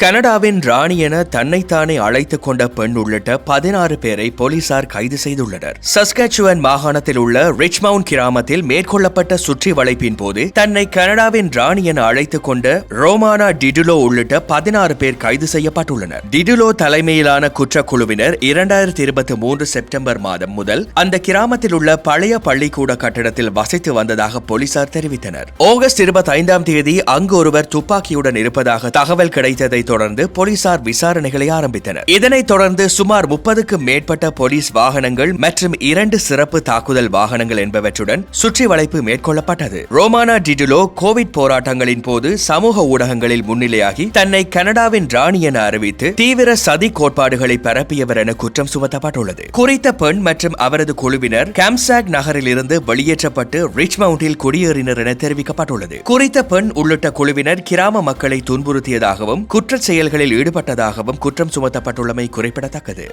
கனடாவின் ராணி என தன்னைத்தானே அழைத்துக் கொண்ட பெண் உள்ளிட்ட பதினாறு பேரை போலீசார் கைது செய்துள்ளனர். சஸ்கச்சுவன் மாகாணத்தில் உள்ள ரிச்மவுண்ட் கிராமத்தில் மேற்கொள்ளப்பட்ட சுற்றி வளைப்பின் போது தன்னை கனடாவின் ராணி என அழைத்துக் கொண்ட ரோமானா டிடுலோ உள்ளிட்ட பதினாறு பேர் கைது செய்யப்பட்டுள்ளனர். டிடுலோ தலைமையிலான குற்றக்குழுவினர் இரண்டாயிரத்தி இருபத்தி மூன்று செப்டம்பர் மாதம் முதல் அந்த கிராமத்தில் உள்ள பழைய பள்ளிக்கூட கட்டடத்தில் வசித்து வந்ததாக போலீசார் தெரிவித்தனர். ஆகஸ்ட் இருபத்தி ஐந்தாம் தேதி அங்கு ஒருவர் துப்பாக்கியுடன் இருப்பதாக தகவல் கிடைத்ததை தொடர்ந்து போலீசார் விசாரணைகளை ஆரம்பித்தனர். இதனைத் தொடர்ந்து சுமார் முப்பதுக்கும் மேற்பட்ட போலீஸ் வாகனங்கள் மற்றும் இரண்டு சிறப்பு தாக்குதல் வாகனங்கள் என்பவற்றுடன் சுற்றி வளைப்பு மேற்கொள்ளப்பட்டது. ரோமானா டிடுலோ கோவிட் போராட்டங்களின் போது சமூக ஊடகங்களில் முன்னிலையாகி தன்னை கனடாவின் ராணி என அறிவித்து தீவிர சதி கோட்பாடுகளை பரப்பியவர் என குற்றம் சுமத்தப்பட்டுள்ளது. குறித்த பெண் மற்றும் அவரது குழுவினர் கேம்சாக் நகரில் இருந்து வெளியேற்றப்பட்டு ரிச்மவுண்டில் குடியேறினர் என தெரிவிக்கப்பட்டுள்ளது. குறித்த பெண் உள்ளிட்ட குழுவினர் கிராம மக்களை துன்புறுத்தியதாகவும் குற்றச் செயல்களில் ஈடுபட்டதாகவும் குற்றம் சுமத்தப்பட்டுள்ளமை குறிப்பிடத்தக்கது.